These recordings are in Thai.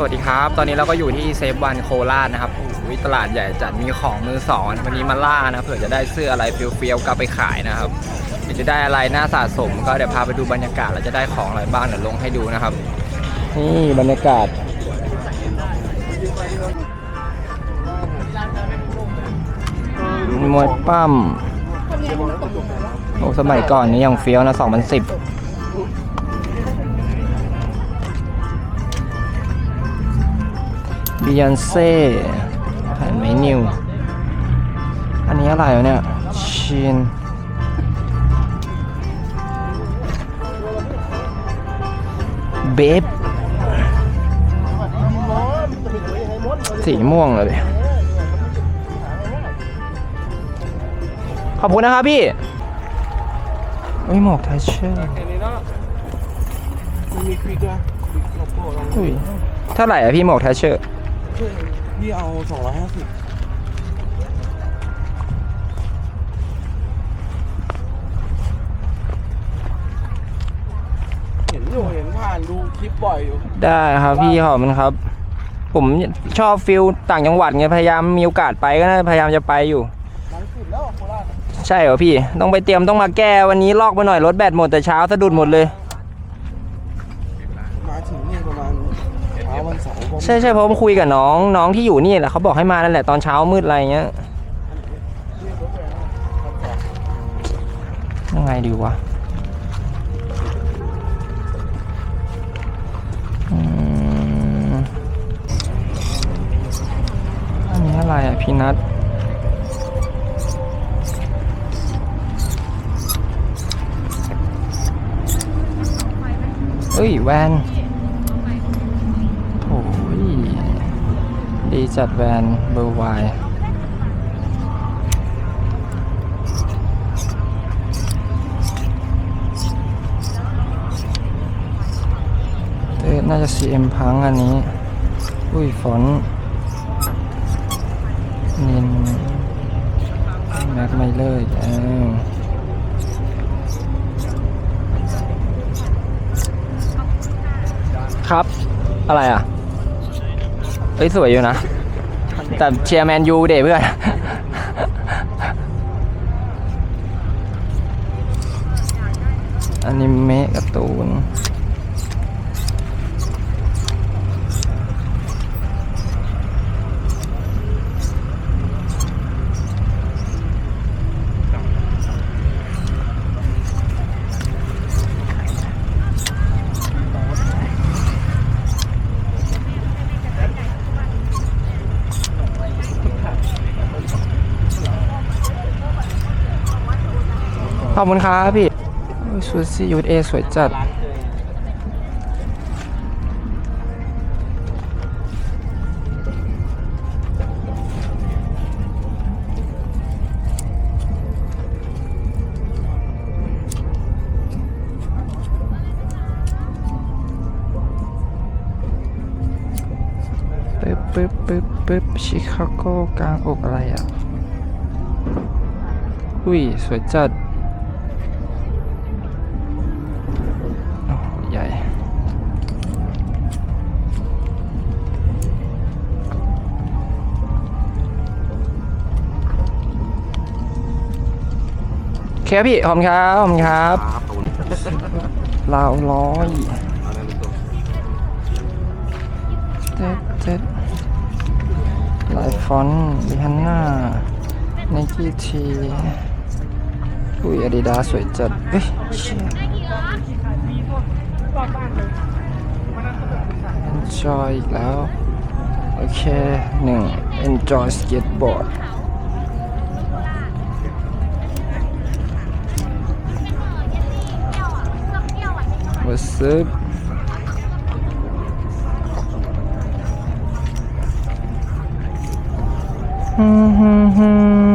สวัสดีครับ ตอนนี้เราก็อยู่ที่เซฟวันโคราชนะครับโอ้ยตลาดใหญ่จัดมีของมือสองวันนี้มาล่านะเผื่อจะได้เสื้ออะไรเฟี้ยวๆกลับไปขายนะครับจะได้อะไรน่าสะสม ก็เดี๋ยวพาไปดูบรรยากาศเราจะได้ของอะไรบ้างเดี๋ยวลงให้ดูนะครับนี่บรรยากาศมวยปั้มโอ้สมัยก่อนนี้ยังเฟี้ยวนะ2010 บิยนเซ่แผ่นไม่นิว อันนี้อะไรวะเนี่ยชินเบฟสีม่วงเลยขอบคุณนะครับพี่อุ้ยหมวกไทเชอร์มันมีควิกด้วยควิกโลโก้ลองอุ้ยเท่าไหร่อะพี่หมวกไทเชอร์ พี่เอาสองร้อยห้าสิบเห็นอยู่เห็นผ่านดูคลิปบ่อยอยู่ ได้ครับพี่ขอบคุณครับ ผมชอบฟิลต่างจังหวัดไงพยายามมีโอกาสไปก็นะพยายามจะไปอยู่ หลังสุดแล้วโคราชใช่เหรอพี่ ต้องไปเตรียมต้องมาแก้วันนี้ลอกไปหน่อยรถแบตหมดแต่เช้าสะดุดหมดเลย มาถึงนี่ประมาณเช้าวันเสาร์ผม ใช่ใช่เพราะผมคุยกับน้องน้องที่อยู่นี่แหละเขาบอกให้มานั่นแหละตอนเช้ามืดอะไรเงี้ยยังไงดีวะอืมอันนี้อะไรอะพี่นัทเฮ้ยแวนโอ้ยีจัดแวนเบอร์วายเอ๊ะน่าจะ CM พังอันนี้ อุ้ยฟอนนินแม็กไม่เลอร์เออครับ อะไรอะ เอ้ยสวยอยู่นะ แต่เชียร์แมนยูเดเพื่อน อนิเมะการ์ตูน ขอบคุณครับพี่ซูซี่ยูเอสวยจัด ปึ๊บปึ๊บปึ๊บปึ๊บชิคาโกกลางอกอะไรอะ อุ้ย สวยจัด เคครับพี่ ขอบคุณครับ ขอบคุณครับลาวร้อยเจ็ดเจ็ดลายฟอนต์ลิฮันน่าไนกี้ทีอุ้ยอาดิดาสวยจัดเฮ้ยเชี่ย enjoy อีกแล้ว โอเคหนึ่ง enjoy skateboard มาซึบฮึมฮึมฮึม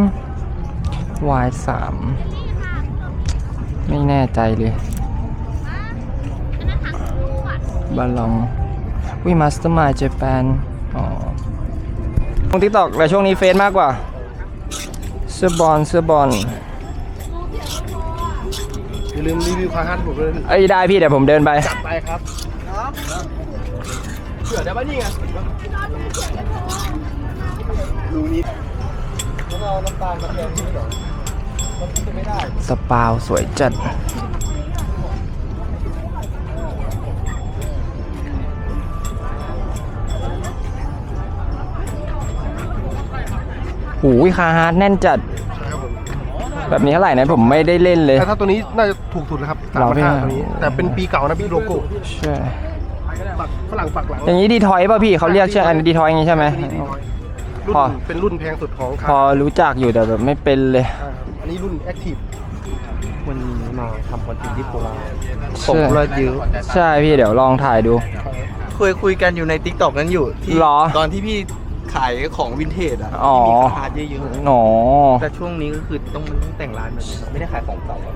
Y สามไม่แน่ใจเลยบาลองวิมาสเตอร์มายเจแปนอ๋อลงทิกตอกแต่ช่วงนี้เฟซมากกว่า เสื้อบอลเสื้อบอล ลืมรีวิวคาฮัทผมด้วยเอ้ยได้พี่เดี๋ยวผมเดินไป จัดไปครับเสือได้ปะนี่ไงดูนี้แล้วเราน้ำตาลมาแทนที่เหรอมันจะไม่ได้สปาวสวยจัด หูยคาฮาร์ดแน่นจัด แบบนี้เท่าไหร่นะผมไม่ได้เล่นเลย แต่ถ้าตัวนี้น่าจะถูกสุดเลยครับเรา3,500เนี่ยตัวนี้ แต่เป็นปีเก่านะพี่โลโก้ใช่ ปักฝรั่งปักหลังอย่างนี้ดีทอยป่ะพี่เขาเรียกใช่อันดีทอยอย่างนี้ใช่ไหมตัวนี้ดีน้อยรุ่พอ นเป็นรุ่นแพงสุดของพอรู้จักอยู่แต่แบบไม่เป็นเลยอ่าอันนี้รุ่นแอคทีฟวันนี้มาทำคอนเทนต์ที่โคราชใช่ใช่พี่เดี๋ยวลองถ่ายดู เคยคุยกันอยู่ในทิกตอกนั้นอยู่ที่หรอ ตอนที่พี่ ขายของวินเทจอะอ๋อ ที่มีคาร์ดเยอะหนอๆแต่ช่วงนี้ก็คือต้องมันต้องแต่งร้านแบบนี้ไม่ได้ขายของเก่าอะ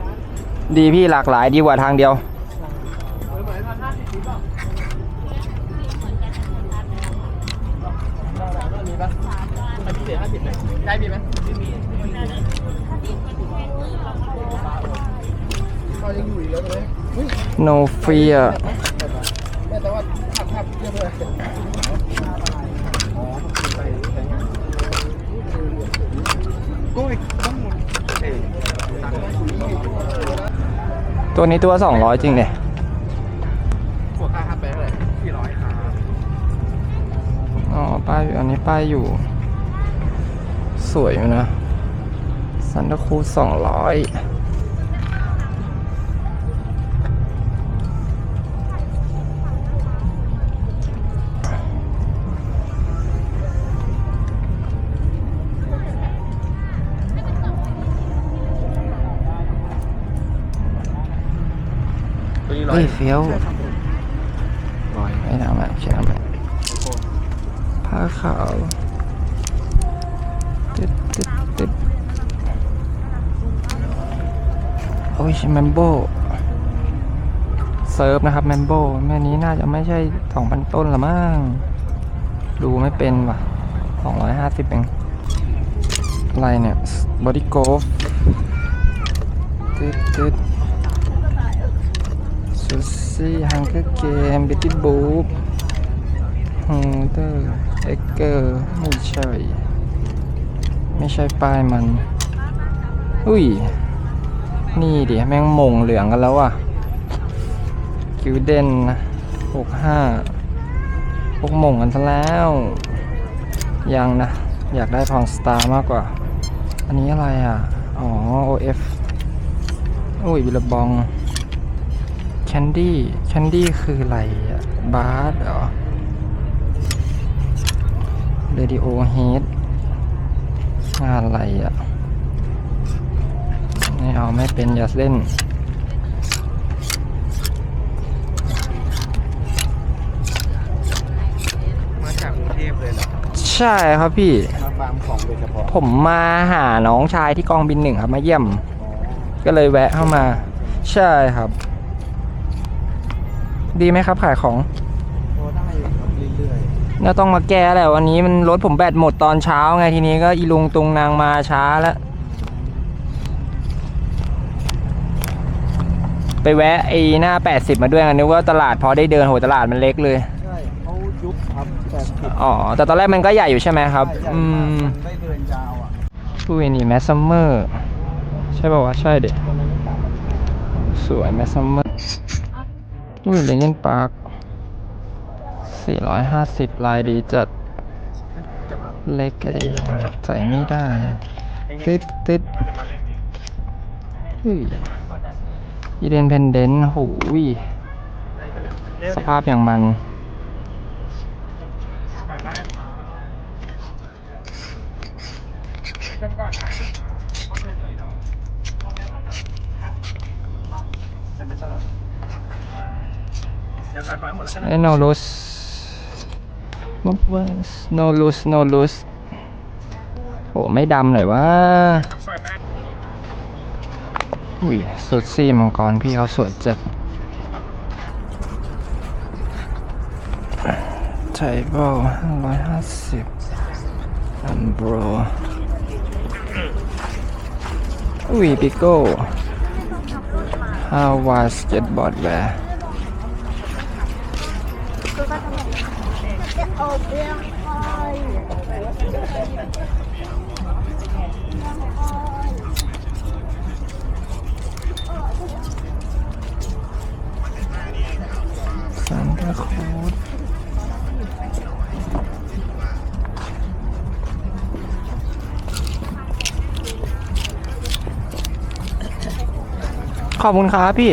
ดีพี่หลากหลายดีกว่าทางเดียวได้มีไหมก็ยังอยู่อีกแล้วใช่ไหม no fear แม่แต่ว่าภาพภาพเรียบร้อย กุ้ยต้องหมดเอ้ย ตัวนี้ตัว 200 จริงเนี่ยหัวค่าห้าแปดเลยสี่ร้อยครับอ๋อป้ายอันนี้ป้ายอยู่ สวยอยู่นะ ซันตาคูสองร้อย เฮ้ยเฟี้ยวบอยไม่น้ำอะใช่น้ำอะผ้าขาวติดติดติดโอ้ยแมมโบเซิร์ฟนะครับแมมโบแม่นี้น่าจะไม่ใช่สองพันต้นละมั้งดูไม่เป็นว่ะสองร้อยห้าสิบเองอะไรเนี่ยบอดี้โกฟติดติด ซูซี่ฮังเกอร์เกมบิตตี้บูฟฮูเดอร์เอ็กเกอร์ไม่ใช่ไม่ใช่ป้ายมัน อุ้ย นี่ดิแม่งมงเหลืองกันแล้วอะกิวเดนหกห้าพวกมงกันซะแล้ว ยังนะ อยากได้พองสตาร์มากกว่า อันนี้อะไรอะ อ๋อ OF อุ้ยบิลบอง นดี้แคนดี้คืออะไรอะบาร์ดเหรอเรดิโอเฮดงานอะไรอะไม่เอาไม่เป็นอย่าเล่นมาจากกรุงเทพเลยเหรอใช่ครับพี่ มาฟาร์มของโดยเฉพาะผมมาหาน้องชายที่กองบินหนึ่งครับมาเยี่ยม ก็เลยแวะเข้ามา ใช่ครับ ดีไหมครับขายของพอได้อยู่ครับเรื่อยน่าต้องมาแก้แหละวันนี้มันรถผมแบตหมดตอนเช้าไงทีนี้ก็อีลุงตุงนางมาช้าแล้วไปแวะไอ้หน้า 80 มาด้วยไงนึกว่าตลาดพอได้เดินโหตลาดมันเล็กเลย ๆ ใช่เขายุบครับแปดสิบอ๋อ แต่ตอนแรกมันก็ใหญ่อยู่ใช่ไหมครับอืมได้เดินยาวอะอุ้ยนี่แมสซัมเมอร์ ใช่ป่าวะ ใช่เด็สวยแมสซัมเมอร์ อุ้ยเลนเจนปาร์ค450 ลายดีจัด เล็กใส่ไม่ได้ ติดติดเฮ้ยอีเดนเพนเดนหูยสภาพอย่างมัน เอ้ย no loose no lose no lose โอ้ไม่ดำหน่อยวะอุ้ยสุดซี่มังกรพี่เขาสวยจัดไทเบิลห้าร้อยห้าสิบอัมโบรอุ้ยปิโก้ฮาวาสเก็ตบอร์ดแวร์ เอาเบี้ยไปซันตาคลอสขอบคุณครับพี่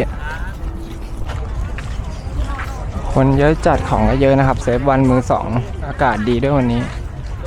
คนเยอะจัดของก็เยอะนะครับ เซฟวันมือสองอากาศดีด้วยวันนี้